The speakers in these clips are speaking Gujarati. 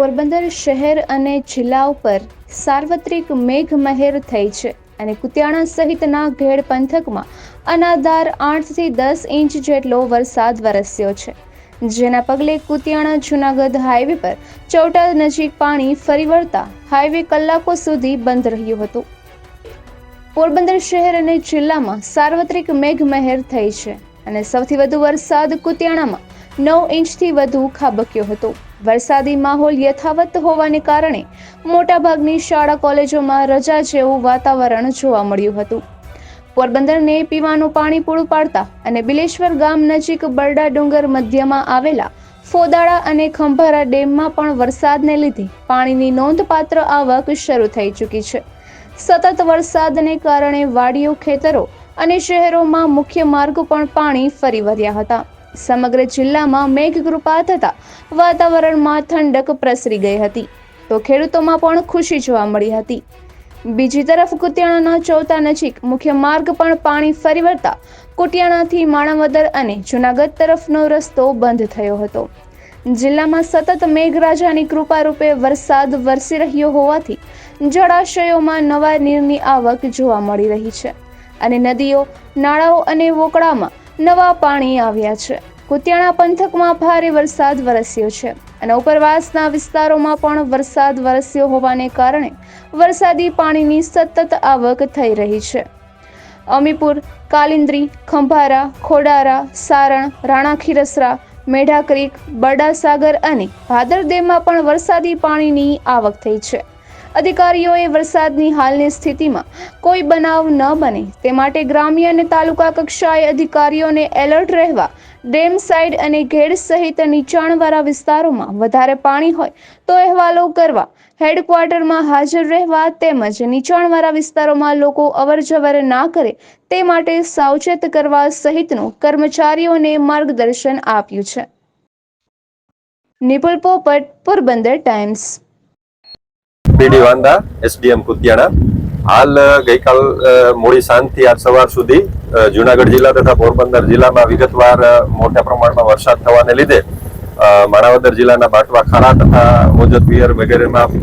પોરબંદર શહેર અને જિલ્લા ઉપર સાર્વત્રિક મેઘમહેર થઈ છે અને કુતિયાણા સહિતના ઘેડ પંથકમાં અનાધાર આઠથી દસ ઇંચ જેટલો વરસાદ વરસ્યો છે. જેના પગલે કુતિયાણા જુનાગઢ હાઈવે પર ચૌટા નજીક પાણી ફરી વળતા હાઈવે કલાકો સુધી બંધ રહ્યું હતું. પોરબંદર શહેર અને જિલ્લામાં સાર્વત્રિક મેઘમહેર થઈ છે અને સૌથી વધુ વરસાદ કુતિયાણામાં નવ ઇંચથી વધુ ખાબક્યો હતો. વરસાદી માહોલ યથાવત હોવાને કારણે મોટાભાગની શાળા કોલેજોમાં રજા જેવું વાતાવરણ જોવા મળ્યું હતું. પોરબંદરને પીવાનું પાણી પૂરું પાડતા અને બિલેશ્વર ગામ નજીક બરડા ડુંગર મધ્યમાં આવેલા ફોદાળા અને ખંભારા ડેમમાં પણ વરસાદને લીધે પાણીની નોંધપાત્ર આવક શરૂ થઈ ચૂકી છે. સતત વરસાદને કારણે વાડીઓ, ખેતરો અને શહેરોમાં મુખ્ય માર્ગો પણ પાણી ફરી વળ્યા હતા. સમગ્ર જિલ્લામાં મેઘકૃપા થતા વાતાવરણમાં ઠંડક પ્રસરી ગઈ હતી. તો ખેડૂતોમાં પણ ખુશી જોવા મળી હતી. બીજી તરફ કુતિયાણાના ચૌતા નજીક મુખ્ય માર્ગ પણ પાણી ફરી વળતા કુટિયાણાથી માણાવદર અને જૂનાગઢ તરફનો રસ્તો બંધ થયો હતો. જિલ્લામાં સતત મેઘરાજાની કૃપા રૂપે વરસાદ વરસી રહ્યો હોવાથી જળાશયોમાં નવા નીરની આવક જોવા મળી રહી છે. અને નદીઓ, નાળાઓ અને વોકળામાં નવા પાણી આવ્યા છે. કુતિયાણા પંથકમાં ભારે વરસાદ વરસ્યો છે અને ઉપરવાસના વિસ્તારોમાં પણ વરસાદ વરસ્યો હોવાને કારણે વરસાદી પાણીની સતત આવક થઈ રહી છે. અમીપુર, કાલિંદ્રી, ખંભારા, ખોડારા, સારણ રાણા ખીરસરા મેઢા ક્રીક બરડાસાગર અને ભાદર ડેમમાં પણ વરસાદી પાણીની આવક થઈ છે. અધિકારીઓએ વરસાદની હાલની સ્થિતિમાં કોઈ બનાવ ન બને. તે માટે ગ્રામ્ય અને તાલુકા કક્ષાએ અધિકારીઓને એલર્ટ રહેવા, ડેમ સાઇડ અને ઘેડ સહિત નીચાણવાળા વિસ્તારોમાં વધારે પાણી હોય તો અહેવાલો કરવા, હેડક્વાર્ટરમાં હાજર રહેવા તેમજ નીચાણવાળા વિસ્તારોમાં લોકો અવરજવર ના કરે તે માટે સાવચેત કરવા સહિતનું કર્મચારીઓને માર્ગદર્શન આપ્યું છે. Nipul Popat, Porbandar times. PD Vanda, SDM Kutiyana. હાલ ગઈકાલ મોડી સાંજથી આજ સવાર સુધી જુનાગઢ જિલ્લા તથા પોરબંદર જિલ્લામાં વિગતવાર મોટા પ્રમાણમાં વરસાદ થવાને લીધે માણાવદર જિલ્લાના બાટવા ખારા તથા મોજત પિયર વગેરેમાં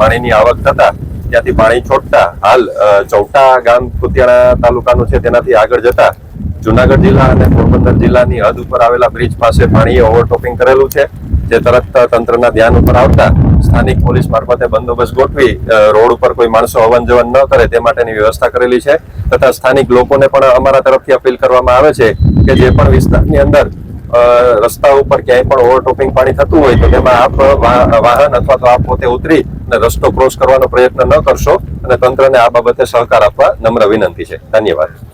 પાણીની આવક થતા, ત્યાંથી પાણી છોડતા, હાલ ચૌટા ગામ કુતિયાણા તાલુકાનું છે, તેનાથી આગળ જતા, જુનાગઢ જિલ્લા અને પોરબંદર જિલ્લાની હદ ઉપર આવેલા બ્રિજ પાસે પાણીએ ઓવરટોપિંગ કરેલું છે, જે તરત તંત્રના ધ્યાન ઉપર આવતા સ્થાનિક પોલીસ મારફતે બંદોબસ્ત ગોઠવી રોડ ઉપર કોઈ માણસો અવન જવન ન કરે તે માટેની વ્યવસ્થા કરેલી છે. તથા સ્થાનિક લોકોને પણ અમારા તરફથી અપીલ કરવામાં આવે છે કે જે પણ વિસ્તારની અંદર રસ્તા ઉપર ક્યાંય પણ ઓવરટોપિંગ પાણી થતું હોય તો તેમાં આપ વાહન અથવા તો આપ પોતે ઉતરી અને રસ્તો ક્રોસ કરવાનો પ્રયત્ન ન કરશો અને તંત્રને આ બાબતે સહકાર આપવા નમ્ર વિનંતી છે. ધન્યવાદ.